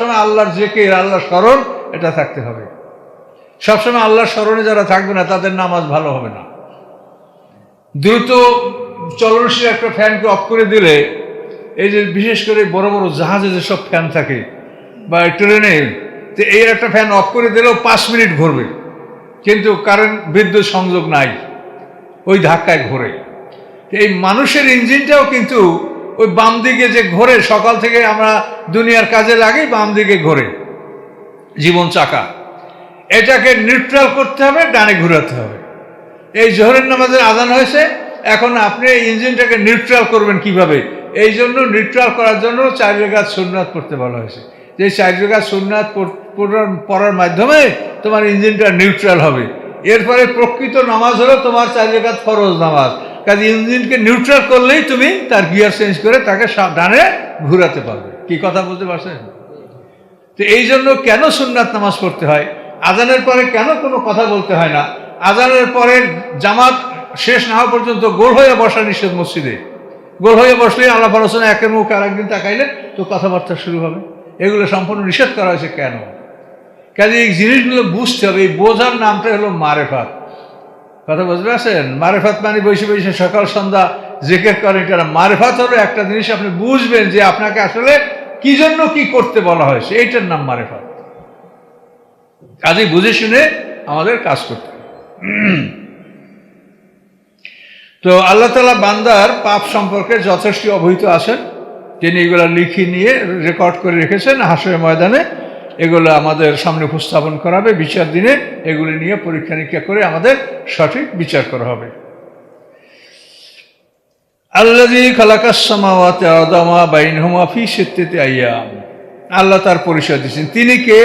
সবসময় আল্লাহর জেকের, আল্লাহর স্মরণ, এটা থাকতে হবে। সবসময় আল্লাহর স্মরণে যারা থাকবে না, তাদের নামাজ ভালো হবে না। দ্রুত চলনশীল একটা ফ্যানকে অফ করে দিলে, এই যে বিশেষ করে বড় বড় জাহাজে যেসব ফ্যান থাকে, বা ট্রেনে, তো এই একটা ফ্যান অফ করে দিলেও পাঁচ মিনিট ঘুরবে। কিন্তু কারেন্ট, বিদ্যুৎ সংযোগ নাই, ওই ধাক্কায় ঘোরে। এই মানুষের ইঞ্জিনটাও কিন্তু ওই বাম দিকে যে ঘোরে, সকাল থেকে আমরা দুনিয়ার কাজে লাগাই বাম দিকে ঘোরে। জীবন চাকা। এটাকে নিউট্রাল করতে হবে, ডানে ঘুরাতে হবে। এই জোহরের নামাজের আদান হয়েছে, এখন আপনি ইঞ্জিনটাকে নিউট্রাল করবেন কীভাবে? এই জন্য নিউট্রাল করার জন্য চার রেগাত সুন্নাত পড়তে বলা হয়েছে। যে চার রেগাত সুন্নাত পড়ার- মাধ্যমে তোমার ইঞ্জিনটা নিউট্রাল হবে। এরপরে প্রকৃত নামাজ হলো তোমার চার রেগাত ফরজ নামাজ। কাজে ইঞ্জিনকে নিউট্রাল করলেই তুমি তার গিয়ার চেঞ্জ করে তাকে ডানে ঘুরাতে পারবে। কি কথা বলতে পারছেন? তো এই জন্য কেন সুন্নাত নামাজ পড়তে হয়? আজানের পরে কেন কোনো কথা বলতে হয় না? আজানের পরে জামাত শেষ না হওয়া পর্যন্ত গোল হয়ে বসা নিষেধ মসজিদে। গোল হয়ে বসলে আল্লাহ আলোচনা একের মুখ আর একদিন তাকাইলে তো কথাবার্তা শুরু হবে। এগুলো সম্পূর্ণ নিষেধ করা হয়েছে কেন? কাজে এই জিনিসগুলো বুঝতে হবে, এই বোঝার নামটা হলো মারেফাত। কথা বুঝতে পারছেন? মারেফাত মানে বসে বসে সকাল, সন্ধ্যা জেকের করেন, এটা। মারেফাত হলো একটা জিনিস আপনি বুঝবেন যে আপনাকে আসলে কি জন্য কি করতে বলা হয়েছে এইটার নাম মারেফাত। কাজে বুঝে শুনে আমাদের কাজ করতে তো আল্লাহ তালা বান্দার পাপ সম্পর্কে যথেষ্ট অবহিত আছেন। তিনি এগুলো লিখে নিয়ে রেকর্ড করে রেখেছেন হাসের ময়দানে। এগুলো আমাদের সামনে উপস্থাপন করাবে, বিচার দিনে এগুলি নিয়ে পরীক্ষা নিরীক্ষা করে আমাদের সঠিক বিচার করা হবে। আল্লাদি খালাকাসমাওয়াতে আদামা বাইনহুমা ফি সিত্তিতে আইয়াম। আল্লাহ তার পরিচয় দিয়েছেন। তিনি কে?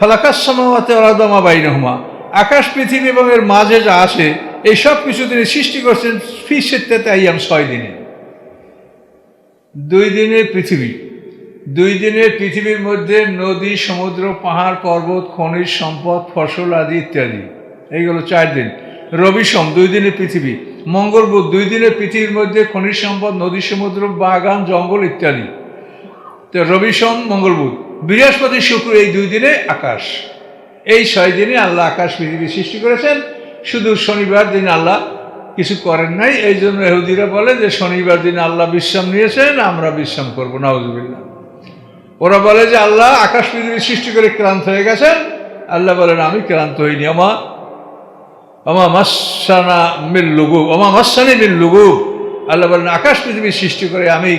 খালাকাসমাওয়াতে আদামা বাইনহুমা। আকাশ, পৃথিবী এবং এর মাঝে যা আছে, এই সব কিছু তিনি সৃষ্টি করছেন ফি সিত্তিতে আইয়াম, ছয় দিনে। দুই দিনের পৃথিবী। দুই দিনের পৃথিবীর মধ্যে নদী, সমুদ্র, পাহাড়, পর্বত, খনিজ সম্পদ, ফসল আদি ইত্যাদি। এইগুলো চার দিন। রবি সোম, দুই দিনের পৃথিবী। মঙ্গল বুধ, দুই দিনের পৃথিবীর মধ্যে খনিজ সম্পদ, নদী, সমুদ্র, বাগান, জঙ্গল ইত্যাদি। তো রবি সোম, মঙ্গল বুধ। বৃহস্পতি, শুক্র এই দুই দিনে আকাশ। এই ছয় দিনে আল্লাহ আকাশ পৃথিবী সৃষ্টি করেছেন। শুধু শনিবার দিন আল্লাহ কিছু করেন নাই। এই জন্য এহুদিরা বলে যে, শনিবার দিন আল্লাহ বিশ্রাম নিয়েছেন, আমরা বিশ্রাম করব। নাউজুবিল্লাহ। ওরা বলে যে আল্লাহ আকাশ পৃথিবী সৃষ্টি করে ক্লান্ত হয়ে গেছেন। আল্লাহ বলেন, আমি ক্লান্ত হইনি। আমা আমা মাসানা মিল্লুগু আমা মাসানি মিল্লুগু আল্লাহ বলেন, আকাশ পৃথিবী সৃষ্টি করে আমি